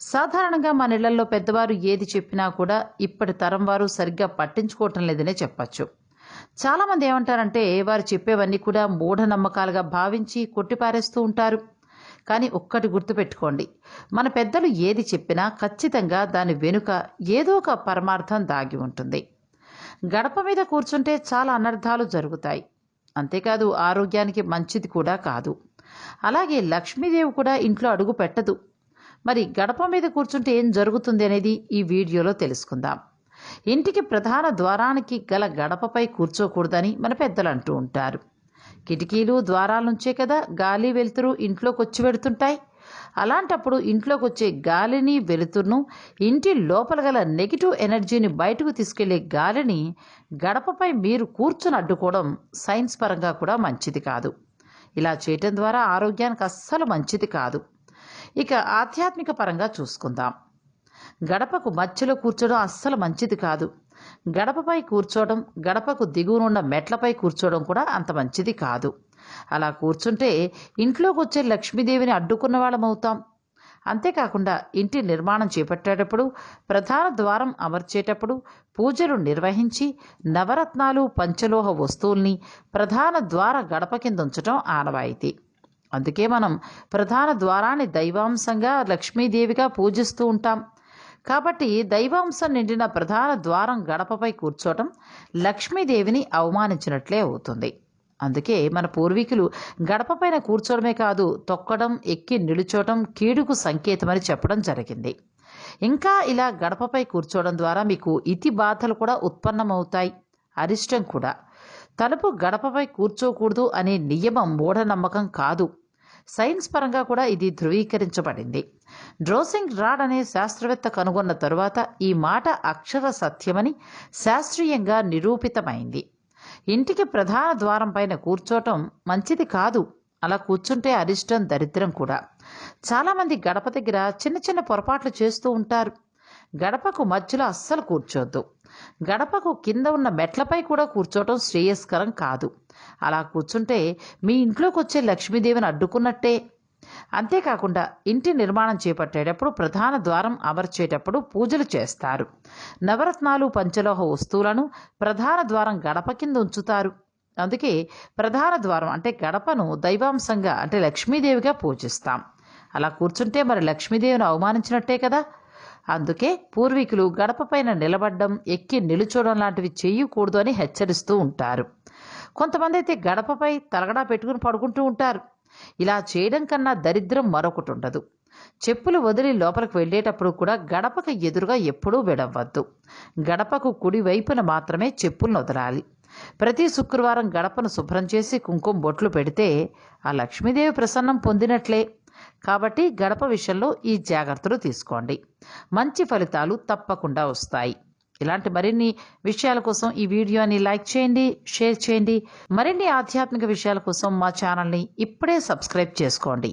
సాధారణంగా మన ఇళ్ళలో పెద్దవారు ఏది చెప్పినా కూడా ఇప్పటి తరం వారు సరిగ్గా పట్టించుకోవటం లేదనే చెప్పచ్చు. చాలామంది ఏమంటారంటే వారు చెప్పేవన్నీ కూడా మూఢనమ్మకాలుగా భావించి కొట్టిపారేస్తూ ఉంటారు. కానీ ఒక్కటి గుర్తుపెట్టుకోండి మన పెద్దలు ఏది చెప్పినా ఖచ్చితంగా దాని వెనుక ఏదో ఒక పరమార్థం దాగి ఉంటుంది. గడప మీద కూర్చుంటే చాలా అనర్థాలు జరుగుతాయి. అంతేకాదు ఆరోగ్యానికి మంచిది కూడా కాదు. అలాగే లక్ష్మీదేవి కూడా ఇంట్లో అడుగు పెట్టదు. మరి గడప మీద కూర్చుంటే ఏం జరుగుతుంది అనేది ఈ వీడియోలో తెలుసుకుందాం. ఇంటికి ప్రధాన ద్వారానికి గల గడపపై కూర్చోకూడదని మన పెద్దలు అంటూ ఉంటారు. కిటికీలు ద్వారాల నుంచే కదా గాలి వెలుతురు ఇంట్లోకి వచ్చి పెడుతుంటాయి అలాంటప్పుడు ఇంట్లోకి వచ్చే గాలిని వెలుతురును ఇంటి లోపల గల నెగిటివ్ ఎనర్జీని బయటకు తీసుకెళ్ళే గాలిని గడపపై మీరు కూర్చుని అడ్డుకోవడం సైన్స్ పరంగా కూడా మంచిది కాదు. ఇలా చేయటం ద్వారా ఆరోగ్యానికి అస్సలు మంచిది కాదు. ఇక ఆధ్యాత్మిక పరంగా చూసుకుందాం. గడపకు మధ్యలో కూర్చోవడం అస్సలు మంచిది కాదు. గడపపై కూర్చోవడం గడపకు దిగువనున్న మెట్లపై కూర్చోవడం కూడా అంత మంచిది కాదు. అలా కూర్చుంటే ఇంట్లోకి వచ్చే లక్ష్మీదేవిని అడ్డుకున్న వాళ్ళం అవుతాం అంతేకాకుండా ఇంటి నిర్మాణం చేపట్టేటప్పుడు ప్రధాన ద్వారం అమర్చేటప్పుడు పూజలు నిర్వహించి నవరత్నాలు పంచలోహ వస్తువుల్ని ప్రధాన ద్వార గడప కింద ఉంచడం ఆనవాయితీ. అందుకే మనం ప్రధాన ద్వారాన్ని దైవాంశంగా లక్ష్మీదేవిగా పూజిస్తూ ఉంటాం. కాబట్టి దైవాంశం నిండిన ప్రధాన ద్వారం గడపపై కూర్చోవటం లక్ష్మీదేవిని అవమానించినట్లే అవుతుంది. అందుకే మన పూర్వీకులు గడపపైన కూర్చోవడమే కాదు తొక్కడం ఎక్కి నిలుచోవడం కీడుకు సంకేతమని చెప్పడం జరిగింది. ఇంకా ఇలా గడపపై కూర్చోవడం ద్వారా మీకు ఇతి బాధలు కూడా ఉత్పన్నమవుతాయి. అరిష్టం కూడా. తలుపు గడపపై కూర్చోకూడదు అనే నియమం మూఢనమ్మకం కాదు. సైన్స్ పరంగా కూడా ఇది ధృవీకరించబడింది. డ్రోసింగ్ రాడ్ అనే శాస్త్రవేత్త కనుగొన్న తరువాత ఈ మాట అక్షర సత్యమని శాస్త్రీయంగా నిరూపితమైంది. ఇంటికి ప్రధాన ద్వారం పైన కూర్చోటం మంచిది కాదు. అలా కూర్చుంటే అరిష్టం దరిద్రం కూడా. చాలామంది గడప దగ్గర చిన్న చిన్న పొరపాట్లు చేస్తూ ఉంటారు. గడపకు మధ్యలో అస్సలు కూర్చోద్దు. గడపకు కింద ఉన్న మెట్లపై కూడా కూర్చోవటం శ్రేయస్కరం కాదు. అలా కూర్చుంటే మీ ఇంట్లోకి వచ్చే లక్ష్మీదేవిని అడ్డుకున్నట్టే. అంతేకాకుండా ఇంటి నిర్మాణం చేపట్టేటప్పుడు ప్రధాన ద్వారం అమర్చేటప్పుడు పూజలు చేస్తారు. నవరత్నాలు పంచలోహ వస్తువులను ప్రధాన ద్వారం గడప కింద ఉంచుతారు. అందుకే ప్రధాన ద్వారం అంటే గడపను దైవాంశంగా అంటే లక్ష్మీదేవిగా పూజిస్తాం. అలా కూర్చుంటే మరి లక్ష్మీదేవిని అవమానించినట్టే కదా? అందుకే పూర్వీకులు గడపపైన నిలబడ్డం ఎక్కి నిలుచోవడం లాంటివి చేయకూడదు అని హెచ్చరిస్తూ ఉంటారు. కొంతమంది అయితే గడపపై తలగడా పెట్టుకుని పడుకుంటూ ఉంటారు. ఇలా చేయడం కన్నా దరిద్రం మరొకటి ఉండదు. చెప్పులు వదిలి లోపలికి వెళ్ళేటప్పుడు కూడా గడపకు ఎదురుగా ఎప్పుడూ విడవద్దు. గడపకు కుడి వైపున మాత్రమే చెప్పులను వదలాలి. ప్రతి శుక్రవారం గడపను శుభ్రం చేసి కుంకుమ బొట్లు పెడితే ఆ లక్ష్మీదేవి ప్రసన్నం పొందినట్లే. కాబట్టి గడప విషయంలో ఈ జాగ్రత్తలు తీసుకోండి. మంచి ఫలితాలు తప్పకుండా వస్తాయి. ఇలాంటి మరిన్ని విషయాల కోసం ఈ వీడియోని లైక్ చేయండి షేర్ చేయండి. మరిన్ని ఆధ్యాత్మిక విషయాల కోసం మా ఛానల్ని ఇప్పుడే సబ్స్క్రైబ్ చేసుకోండి.